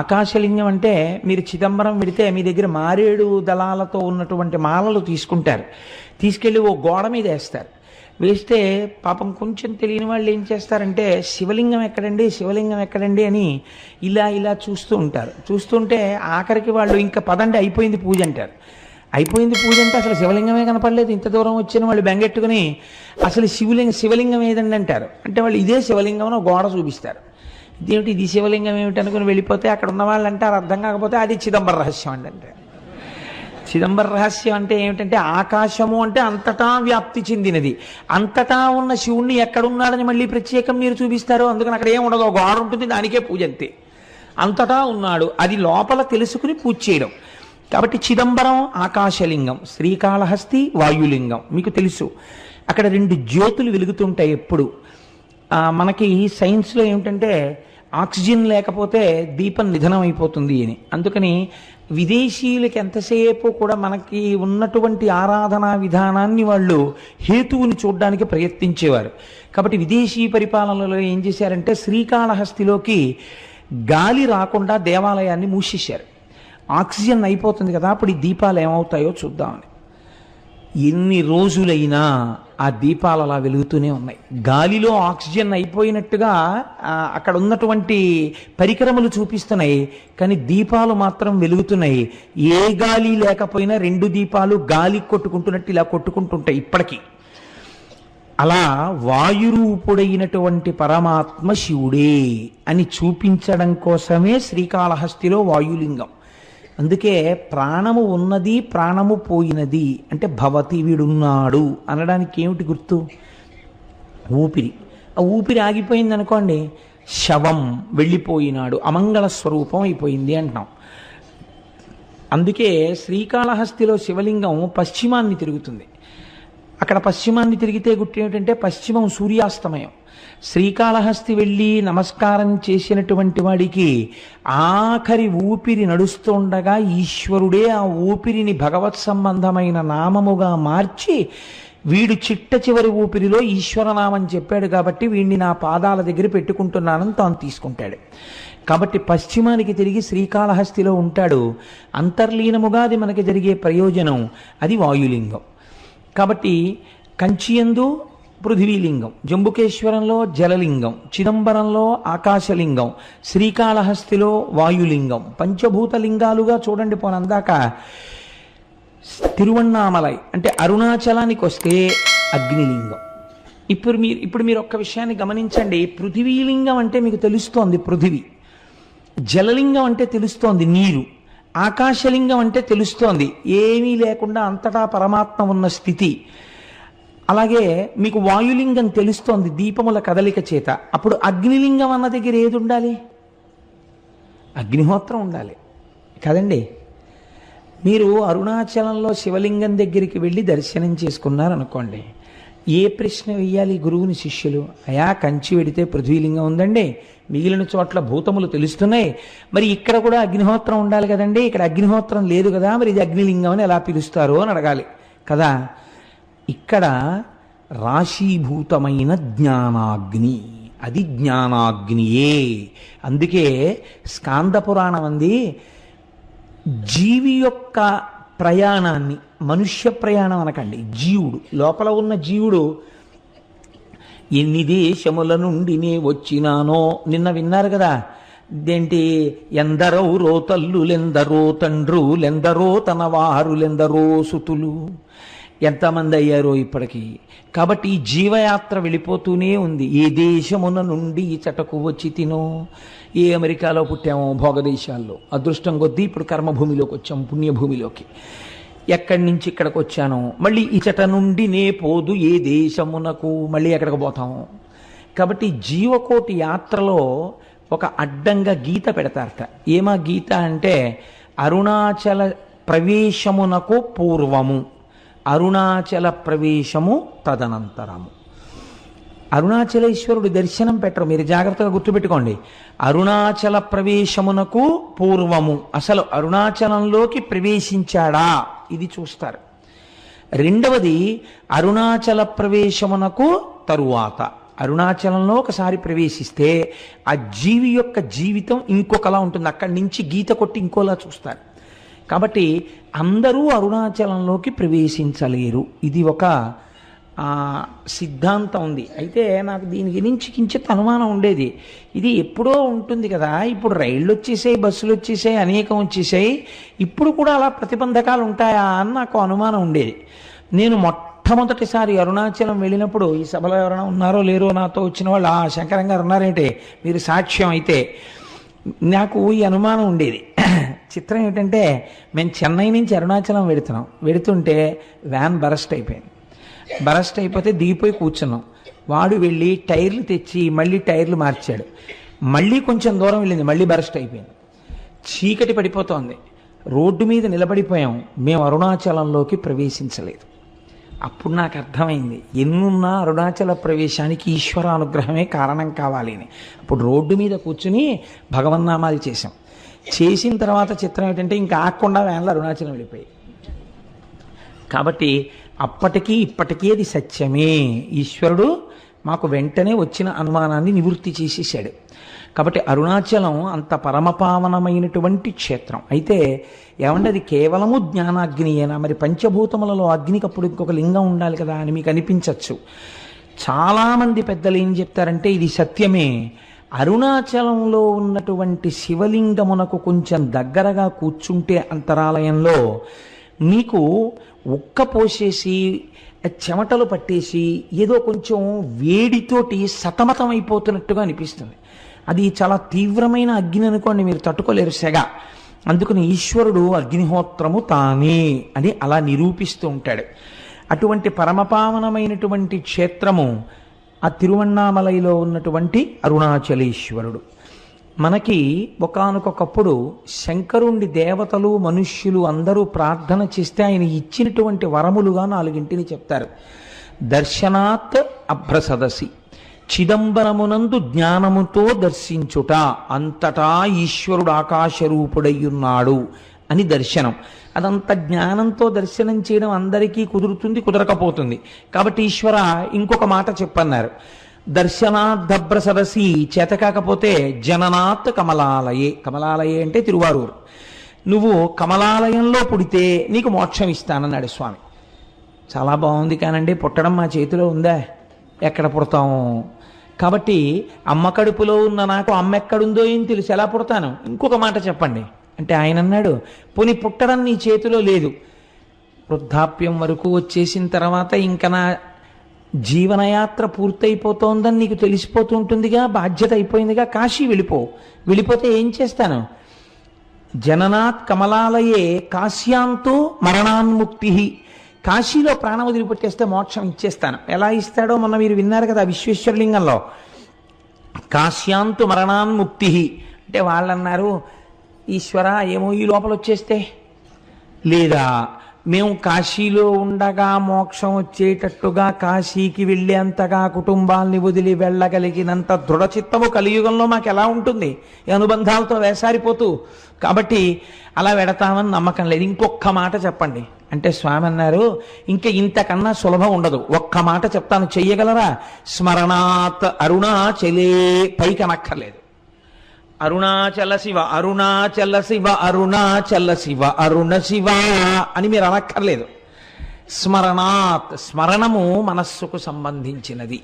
ఆకాశలింగం అంటే మీరు చిదంబరం పెడితే మీ దగ్గర మారేడు దళాలతో ఉన్నటువంటి మాలలు తీసుకుంటారు. తీసుకెళ్ళి ఓ గోడ మీద వేస్తారు. వేస్తే పాపం కొంచెం తెలియని వాళ్ళు ఏం చేస్తారంటే శివలింగం ఎక్కడండి శివలింగం ఎక్కడండి అని ఇలా ఇలా చూస్తూ ఉంటారు. చూస్తుంటే ఆఖరికి వాళ్ళు ఇంకా పదండి అయిపోయింది పూజ అంటారు. అయిపోయింది పూజ అంటే అసలు శివలింగమే కనపడలేదు. ఇంత దూరం వచ్చిన వాళ్ళు బెంగెట్టుకుని అసలు శివలింగ శివలింగం ఏదండి అంటారు. అంటే వాళ్ళు ఇదే శివలింగం ఒక గోడ చూపిస్తారు. ఇదేమిటి ఇది శివలింగం ఏమిటి అనుకుని వెళ్ళిపోతే అక్కడ ఉన్న వాళ్ళు అంటారు అర్థం కాకపోతే అది చిదంబర రహస్యం అండి అంటే. చిదంబర రహస్యం అంటే ఏమిటంటే ఆకాశము అంటే అంతటా వ్యాప్తి చెందినది. అంతటా ఉన్న శివుణ్ణి ఎక్కడున్నాడని మళ్ళీ ప్రత్యేకం మీరు చూపిస్తారు అందుకని అక్కడ ఏం ఉండదు ఒక గోడ ఉంటుంది దానికే పూజ అంతే. అంతటా ఉన్నాడు అది లోపల తెలుసుకుని పూజ చేయడం. కాబట్టి చిదంబరం ఆకాశలింగం శ్రీకాళహస్తి వాయులింగం మీకు తెలుసు. అక్కడ రెండు జ్యోతులు వెలుగుతుంటాయి ఎప్పుడు. మనకి సైన్స్లో ఏమిటంటే ఆక్సిజన్ లేకపోతే దీపం నిధనం అయిపోతుంది అని. అందుకని విదేశీయులకి ఎంతసేపు కూడా మనకి ఉన్నటువంటి ఆరాధనా విధానాన్ని వాళ్ళు హేతువుని చూడడానికి ప్రయత్నించేవారు. కాబట్టి విదేశీ పరిపాలనలో ఏం చేశారంటే శ్రీకాళహస్తిలోకి గాలి రాకుండా దేవాలయాన్ని మూసేశారు. ఆక్సిజన్ అయిపోతుంది కదా అప్పుడు ఈ దీపాలు ఏమవుతాయో చూద్దామని. ఎన్ని రోజులైనా ఆ దీపాలు అలా వెలుగుతూనే ఉన్నాయి. గాలిలో ఆక్సిజన్ అయిపోయినట్టుగా అక్కడ ఉన్నటువంటి పరికరములు చూపిస్తున్నాయి. కానీ దీపాలు మాత్రం వెలుగుతున్నాయి. ఏ గాలి లేకపోయినా రెండు దీపాలు గాలి కొట్టుకుంటున్నట్టు ఇలా కొట్టుకుంటుంటాయి ఇప్పటికీ. అలా వాయురూపుడైనటువంటి పరమాత్మ శివుడే అని చూపించడం కోసమే శ్రీకాళహస్తిలో వాయులింగం. అందుకే ప్రాణము ఉన్నది ప్రాణము పోయినది అంటే భవతి వీడున్నాడు అనడానికి ఏమిటి గుర్తు? ఊపిరి. ఆ ఊపిరి ఆగిపోయింది అనుకోండి శవం వెళ్ళిపోయినాడు అమంగళ స్వరూపం అయిపోయింది అంటున్నాం. అందుకే శ్రీకాళహస్తిలో శివలింగం పశ్చిమాన్ని తిరుగుతుంది. అక్కడ పశ్చిమాన్ని తిరిగితే గుర్తు ఏమిటంటే పశ్చిమం సూర్యాస్తమయం. శ్రీకాళహస్తి వెళ్ళి నమస్కారం చేసినటువంటి వాడికి ఆఖరి ఊపిరి నడుస్తుండగా ఈశ్వరుడే ఆ ఊపిరిని భగవత్ సంబంధమైన నామముగా మార్చి వీడు చిట్ట చివరి ఊపిరిలో ఈశ్వరనామం చెప్పాడు కాబట్టి వీడిని నా పాదాల దగ్గర పెట్టుకుంటున్నానని తాను తీసుకుంటాడు. కాబట్టి పశ్చిమానికి తిరిగి శ్రీకాళహస్తిలో ఉంటాడు. అంతర్లీనముగా అది మనకి జరిగే ప్రయోజనం అది వాయులింగం. కాబట్టి కంచియందు పృథివీలింగం జంబుకేశ్వరంలో జలలింగం చిదంబరంలో ఆకాశలింగం శ్రీకాళహస్తిలో వాయులింగం పంచభూత లింగాలుగా చూడండి పోనందాక తిరువన్నామలై అంటే అరుణాచలానికి వస్తే అగ్నిలింగం. ఇప్పుడు మీరు ఇప్పుడు మీరు ఒక్క విషయాన్ని గమనించండి. పృథివీలింగం అంటే మీకు తెలుస్తోంది పృథివీ. జలలింగం అంటే తెలుస్తోంది నీరు. ఆకాశలింగం అంటే తెలుస్తోంది. ఏమీ లేకుండా అంతటా పరమాత్మ ఉన్న స్థితి. అలాగే మీకు వాయులింగం తెలుస్తోంది దీపముల కదలిక చేత. అప్పుడు అగ్నిలింగం అన్న దగ్గర ఏది ఉండాలి? అగ్నిహోత్రం ఉండాలి. కదండి? మీరు అరుణాచలంలో శివలింగం దగ్గరికి వెళ్ళి దర్శనం చేసుకున్నారనుకోండి. ఏ ప్రశ్న వెయ్యాలి గురువుని శిష్యులు? అయా కంచి వెడితే పృథ్వీలింగం ఉందండి. మిగిలిన చోట్ల భూతములు తెలుస్తున్నాయి. మరి ఇక్కడ కూడా అగ్నిహోత్రం ఉండాలి కదండి. ఇక్కడ అగ్నిహోత్రం లేదు కదా. మరి ఇది అగ్నిలింగం అని ఎలా పిలుస్తారు అని అడగాలి. కదా? ఇక్కడ రాశీభూతమైన జ్ఞానాగ్ని. అది జ్ఞానాగ్నియే. అందుకే స్కాంద పురాణం అంది జీవి యొక్క ప్రయాణాన్ని మనుష్య ప్రయాణం అనకండి జీవుడు. లోపల ఉన్న జీవుడు ఎన్ని దేశముల నుండి నే వచ్చినానో నిన్న విన్నారు కదా. ఇదేంటి? ఎందరో రోతల్లులెందరో తండ్రులెందరో తన వారులెందరో సుతులు. ఎంతమంది అయ్యారో ఇప్పటికీ. కాబట్టి ఈ జీవయాత్ర వెళ్ళిపోతూనే ఉంది. ఏ దేశమున నుండి ఈ చటకు వచ్చి తినో? ఏ అమెరికాలో పుట్టామో? భోగదేశాల్లో. అదృష్టం కొద్దీ ఇప్పుడు కర్మభూమిలోకి వచ్చాం పుణ్యభూమిలోకి. ఎక్కడి నుంచి ఇక్కడికి వచ్చాను మళ్ళీ ఇచట నుండి నే పోదు ఏ దేశమునకు మళ్ళీ ఎక్కడికి పోతాము కాబట్టి జీవకోటి యాత్రలో ఒక అడ్డంగా గీత పెడతారట. ఏమా గీత అంటే అరుణాచల ప్రవేశమునకు పూర్వము అరుణాచల ప్రవేశము తదనంతరము. అరుణాచలేశ్వరుడి దర్శనం పెట్టరు. మీరు జాగ్రత్తగా గుర్తుపెట్టుకోండి. అరుణాచల ప్రవేశమునకు పూర్వము. అసలు అరుణాచలంలోకి ప్రవేశించాడా? ఇది చూస్తారు. రెండవది అరుణాచల ప్రవేశమునకు తరువాత. అరుణాచలంలో ఒకసారి ప్రవేశిస్తే ఆ జీవి యొక్క జీవితం ఇంకొకలా ఉంటుంది. అక్కడి నుంచి గీత కొట్టి ఇంకోలా చూస్తారు. కాబట్టి అందరూ అరుణాచలంలోకి ప్రవేశించలేరు. ఇది ఒక సిద్ధాంతం ఉంది. అయితే నాకు దీని గురించి కించిత్ అనుమానం ఉండేది. ఇది ఎప్పుడో ఉంటుంది కదా. ఇప్పుడు రైళ్ళు వచ్చేసాయి బస్సులు వచ్చేసాయి అనేకం వచ్చేసాయి. ఇప్పుడు కూడా అలా ప్రతిబంధకాలు ఉంటాయా అని నాకు అనుమానం ఉండేది. నేను మొట్టమొదటిసారి అరుణాచలం వెళ్ళినప్పుడు ఈ సభలో ఎవరైనా ఉన్నారో లేరో నాతో వచ్చిన వాళ్ళు ఆ శంకరం గారు ఉన్నారేంటే? మీరు సాక్ష్యం అయితే. నాకు ఈ అనుమానం ఉండేది. చిత్రం ఏంటంటే మేము చెన్నై నుంచి అరుణాచలం వెడుతున్నాం వెడుతుంటే వ్యాన్ బరస్ట్ అయిపోయింది. బరస్ట్ అయిపోతే దిగిపోయి కూర్చున్నాం. వాడు వెళ్ళి టైర్లు తెచ్చి మళ్ళీ టైర్లు మార్చాడు. మళ్ళీ కొంచెం దూరం వెళ్ళింది మళ్ళీ బరస్ట్ అయిపోయింది. చీకటి పడిపోతోంది. రోడ్డు మీద నిలబడిపోయాం. మేము అరుణాచలంలోకి ప్రవేశించలేదు. అప్పుడు నాకు అర్థమైంది ఎన్నున్నా అరుణాచల ప్రవేశానికి ఈశ్వర అనుగ్రహమే కారణం కావాలి అని. అప్పుడు రోడ్డు మీద కూర్చుని భగవన్నామాలు చేశాం. చేసిన తర్వాత చిత్రం ఏంటంటే ఇంకా ఆకుండా వ్యాన్లు అరుణాచలం వెళ్ళిపోయి కాబట్టి అప్పటికీ ఇప్పటికీ అది సత్యమే. ఈశ్వరుడు మాకు వెంటనే వచ్చిన అనుమానాన్ని నివృత్తి చేసేసాడు కాబట్టి అరుణాచలం అంత పరమపావనమైనటువంటి క్షేత్రం. అయితే ఏమంటే అది కేవలము జ్ఞానాగ్నియేనా మరి పంచభూతములలో అగ్నికి అప్పుడు ఇంకొక లింగం ఉండాలి కదా అని మీకు అనిపించవచ్చు చాలామంది పెద్దలు ఏం చెప్తారంటే ఇది సత్యమే. అరుణాచలంలో ఉన్నటువంటి శివలింగమునకు కొంచెం దగ్గరగా కూర్చుంటే అంతరాలయంలో మీకు ఉక్క పోసేసి చెమటలు పట్టేసి ఏదో కొంచెం వేడితోటి సతమతం అయిపోతున్నట్టుగా అనిపిస్తుంది. అది చాలా తీవ్రమైన అగ్ని అనుకోండి మీరు తట్టుకోలేరు సెగ. అందుకని ఈశ్వరుడు అగ్నిహోత్రము తానే అని అలా నిరూపిస్తూ ఉంటాడు. అటువంటి పరమపావనమైనటువంటి క్షేత్రము ఆ తిరువണ്ണామలైలో ఉన్నటువంటి అరుణాచలేశ్వరుడు. మనకి ఒకనకొకప్పుడు శంకరుండి దేవతలు మనుష్యులు అందరూ ప్రార్థన చేస్తే ఆయన ఇచ్చినటువంటి వరములుగా నాలుగింటిని చెప్తారు. దర్శనాత్ అభ్రసదసి చిదంబరమునందు జ్ఞానముతో దర్శించుట అంతటా ఈశ్వరుడు ఆకాశరూపుడయ్యున్నాడు అని దర్శనం. అదంత జ్ఞానంతో దర్శనం చేయడం అందరికీ కుదురుతుంది కుదరకపోతుంది. కాబట్టి ఈశ్వర ఇంకొక మాట చెప్పన్నారు. దర్శనాద్దభ్ర సరసి చేత కాకపోతే జననాత్ కమలాలయే. కమలాలయే అంటే తిరువారూరు. నువ్వు కమలాలయంలో పుడితే నీకు మోక్షం ఇస్తానన్నాడు స్వామి. చాలా బాగుంది కానండి పుట్టడం మా చేతిలో ఉందా? ఎక్కడ పుడతాము? కాబట్టి అమ్మ కడుపులో ఉన్న నాకు అమ్మ ఎక్కడుందో ఏం తెలుసు ఎలా పుడతాను? ఇంకొక మాట చెప్పండి. అంటే ఆయన అన్నాడు పోనీ పుట్టడం నీ చేతిలో లేదు. వృద్ధాప్యం వరకు వచ్చేసిన తర్వాత ఇంకా నా జీవనయాత్ర పూర్తయిపోతోందని నీకు తెలిసిపోతుంటుందిగా బాధ్యత అయిపోయిందిగా కాశీ వెళ్ళిపో. వెళ్ళిపోతే ఏం చేస్తాను? జననాత్ కమలాలయే కాశ్యాంతో మరణాన్ముక్తి కాశీలో ప్రాణం వదిలిపెట్టేస్తే మోక్షం ఇచ్చేస్తాను. ఎలా ఇస్తాడో మొన్న మీరు విన్నారు కదా విశ్వేశ్వరలింగంలో. కాశ్యాంతు మరణాన్ముక్తి అంటే వాళ్ళన్నారు ఈశ్వర ఏమో ఈ లోపల వచ్చేస్తే లేదా మేము కాశీలో ఉండగా మోక్షం వచ్చేటట్టుగా కాశీకి వెళ్ళేంతగా కుటుంబాల్ని వదిలి వెళ్ళగలిగినంత దృఢచిత్తము కలియుగంలో మాకు ఎలా ఉంటుంది? ఈ అనుబంధాలతో వేసారిపోతూ. కాబట్టి అలా వెడతామని నమ్మకం లేదు. ఇంకొక్క మాట చెప్పండి. అంటే స్వామి అన్నారు ఇంకా ఇంతకన్నా సులభం ఉండదు. ఒక్క మాట చెప్తాను. చెయ్యగలరా? స్మరణాత్ అరుణాచలే. పైకి అనక్కర్లేదు. అరుణాచల శివ అరుణాచల శివ అరుణాచల శివ అరుణ శివ అని మీరు అనక్కర్లేదు. స్మరణాత్ స్మరణము మనస్సుకు సంబంధించినది.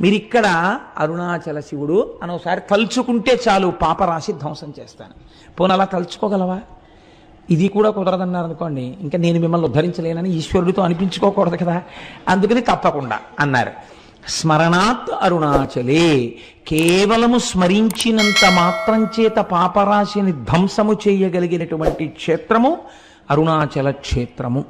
మీరు ఇక్కడ అరుణాచల శివుడు అని ఒకసారి తలుచుకుంటే చాలు పాపరాశి ధ్వంసం చేస్తాను. పోనీ అలా తలుచుకోగలవా? ఇది కూడా కుదరదన్నారు అనుకోండి ఇంకా నేను మిమ్మల్ని ఉద్ధరించలేనని ఈశ్వరుడితో అనిపించుకోకూడదు కదా? అందుకని తప్పకుండా అన్నారు. స్మరణాత్ అరుణాచలే. కేవలము స్మరించినంత మాత్రం చేత పాపరాశిని ధ్వంసము చేయగలిగినటువంటి క్షేత్రము అరుణాచల క్షేత్రము.